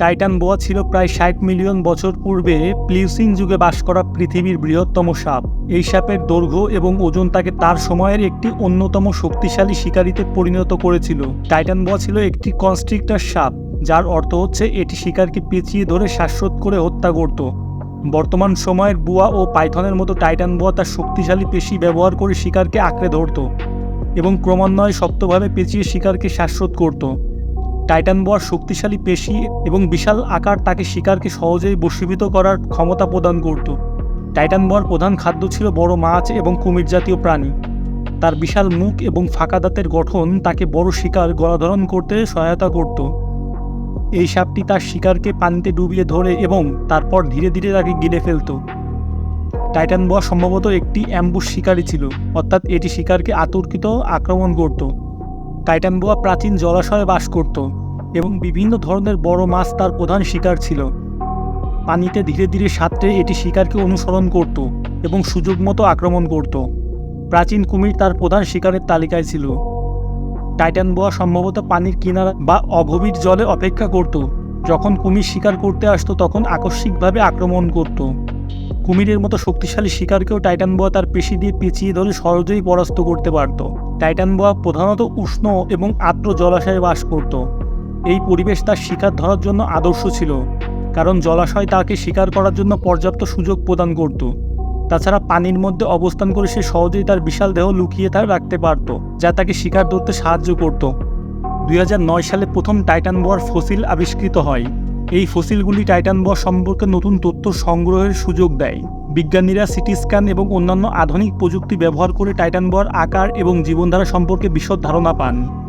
Titan বোয়া ছিল প্রায় ষাট মিলিয়ন বছর পূর্বে প্লিউসিন যুগে বাস করা পৃথিবীর বৃহত্তম সাপ। এই সাপের দৈর্ঘ্য এবং ওজন তাকে তার সময়ের একটি অন্যতম শক্তিশালী শিকারিতে পরিণত করেছিল। টাইটান বোয়া ছিল একটি কনস্ট্রিক্টার সাপ, যার অর্থ হচ্ছে এটি শিকারকে পেঁচিয়ে ধরে শ্বাসরোধ করে হত্যা করত। বর্তমান সময়ের বুয়া ও পাইথনের মতো টাইটান বোয়া তার শক্তিশালী পেশি ব্যবহার করে শিকারকে আঁকড়ে ধরত এবং ক্রমান্বয়ে শক্তভাবে পেঁচিয়ে শিকারকে শ্বাসরোধ করত। টাইটান বোয়ার শক্তিশালী পেশি এবং বিশাল আকার তাকে শিকারকে সহজেই বশীভূত করার ক্ষমতা প্রদান করত। টাইটান বোয়ার প্রধান খাদ্য ছিল বড় মাছ এবং কুমির জাতীয় প্রাণী। তার বিশাল মুখ এবং ফাঁকা দাঁতের গঠন তাকে বড় শিকার গলাধরণ করতে সহায়তা করত। এই সাপটি তার শিকারকে পানিতে ডুবিয়ে ধরে এবং তারপর ধীরে ধীরে তাকে গিলে ফেলত। টাইটান বোয়া সম্ভবত একটি অ্যাম্বুশ শিকারী ছিল, অর্থাৎ এটি শিকারকে আতর্কিত আক্রমণ করত। টাইটান বোয়া প্রাচীন জলাশয়ে বাস করত। এবং বিভিন্ন ধরনের বড় মাছ তার প্রধান শিকার ছিল। পানিতে ধীরে ধীরে সাঁতরে এটি শিকারকে অনুসরণ করত এবং সুযোগ মতো আক্রমণ করত। প্রাচীন কুমির তার প্রধান শিকারের তালিকায় ছিল। টাইটান বোয়া সম্ভবত পানির কিনারা বা অগভীর জলে অপেক্ষা করত। যখন কুমির শিকার করতে আসতো তখন আকস্মিকভাবে আক্রমণ করত। কুমিরের মতো শক্তিশালী শিকারকেও টাইটান বোয়া তার পেশি দিয়ে পেঁচিয়ে ধরে সহজেই পরাস্ত করতে পারত। টাইটান বোয়া প্রধানত উষ্ণ এবং আর্দ্র জলাশয়ে বাস করত। এই পরিবেশ তার শিকার ধরার জন্য আদর্শ ছিল, কারণ জলাশয় তাকে শিকার করার জন্য পর্যাপ্ত সুযোগ প্রদান করত। তাছাড়া পানির মধ্যে অবস্থান করে সে সহজেই তার বিশাল দেহ লুকিয়ে তার রাখতে পারত, যা তাকে শিকার ধরতে সাহায্য করত। দুই হাজার নয় সালে প্রথম টাইটান বোয়ার ফসিল আবিষ্কৃত হয়। এই ফসিলগুলি টাইটান বোয়া সম্পর্কে নতুন তথ্য সংগ্রহের সুযোগ দেয়। বিজ্ঞানীরা সিটি স্ক্যান এবং অন্যান্য আধুনিক প্রযুক্তি ব্যবহার করে টাইটান বোয়ার আকার এবং জীবনধারা সম্পর্কে বিশদ ধারণা পান।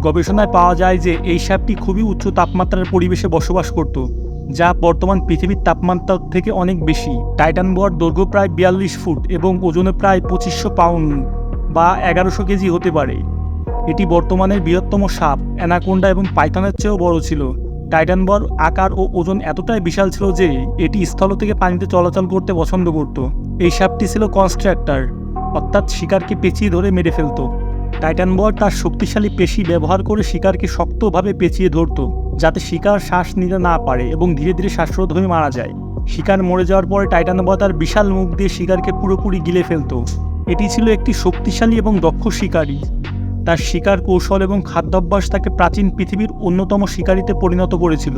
গবেষণায় পাওয়া যায় যে এই সাপটি খুবই উচ্চ তাপমাত্রার পরিবেশে বসবাস করত, যা বর্তমান পৃথিবীর তাপমাত্রার থেকে অনেক বেশি। টাইটান বোয়ার দৈর্ঘ্য প্রায় বিয়াল্লিশ ফুট এবং ওজনে প্রায় পঁচিশশো পাউন্ড বা এগারোশো কেজি হতে পারে। এটি বর্তমানের বৃহত্তম সাপ, অ্যানাকোন্ডা এবং পাইথনের চেয়েও বড় ছিল। টাইটান বর আকার ও ওজন এতটাই বিশাল ছিল যে এটি স্থল থেকে পানিতে চলাচল করতে পছন্দ করত। এই সাপটি ছিল কনস্ট্রাক্টর, অর্থাৎ শিকারকে পেঁচিয়ে ধরে মেরে ফেলত। টাইটান বর তার শক্তিশালী পেশি ব্যবহার করে শিকারকে শক্তভাবে পেঁচিয়ে ধরত, যাতে শিকার শ্বাস নিতে না পারে এবং ধীরে ধীরে শ্বাসরোধ হয়ে মারা যায়। শিকার মরে যাওয়ার পরে টাইটান বর তার বিশাল মুখ দিয়ে শিকারকে পুরোপুরি গিলে ফেলত। এটি ছিল একটি শক্তিশালী এবং দক্ষ শিকারী। তার শিকার কৌশল এবং খাদ্যাভ্যাস তাকে প্রাচীন পৃথিবীর অন্যতম শিকারিতে পরিণত করেছিল।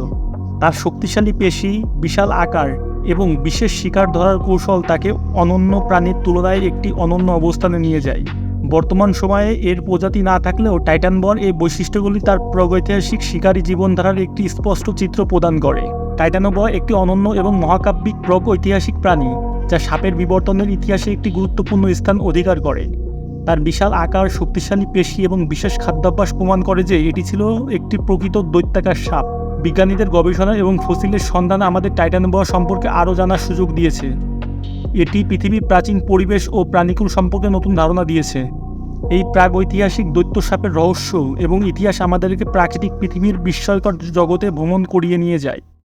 তার শক্তিশালী পেশি, বিশাল আকার এবং বিশেষ শিকার ধরার কৌশল তাকে অনন্য প্রাণীর তুলনায় একটি অনন্য অবস্থানে নিয়ে যায়। বর্তমান সময়ে এর প্রজাতি না থাকলেও টাইটান বর এই বৈশিষ্ট্যগুলি তার প্রাগৈতিহাসিক শিকারী জীবনধারার একটি স্পষ্ট চিত্র প্রদান করে। টাইটানোবয় একটি অনন্য এবং মহাকাব্যিক প্রগ ঐতিহাসিক প্রাণী, যা সাপের বিবর্তনের ইতিহাসে একটি গুরুত্বপূর্ণ স্থান অধিকার করে। তার বিশাল আকার, শক্তিশালী পেশি এবং বিশেষ খাদ্যাভ্যাস প্রমাণ করে যে এটি ছিল একটি প্রকৃত দৈত্যাকার সাপ। বিজ্ঞানীদের গবেষণা এবং ফসিলের সন্ধান আমাদের টাইটান বোয়া সম্পর্কে আরও জানার সুযোগ দিয়েছে। এটি পৃথিবীর প্রাচীন পরিবেশ ও প্রাণীকুল সম্পর্কে নতুন ধারণা দিয়েছে। এই প্রাগৈতিহাসিক দৈত্য সাপের রহস্য এবং ইতিহাস আমাদেরকে প্রাকৃতিক পৃথিবীর বিস্ময়কর জগতে ভ্রমণ করিয়ে নিয়ে যায়।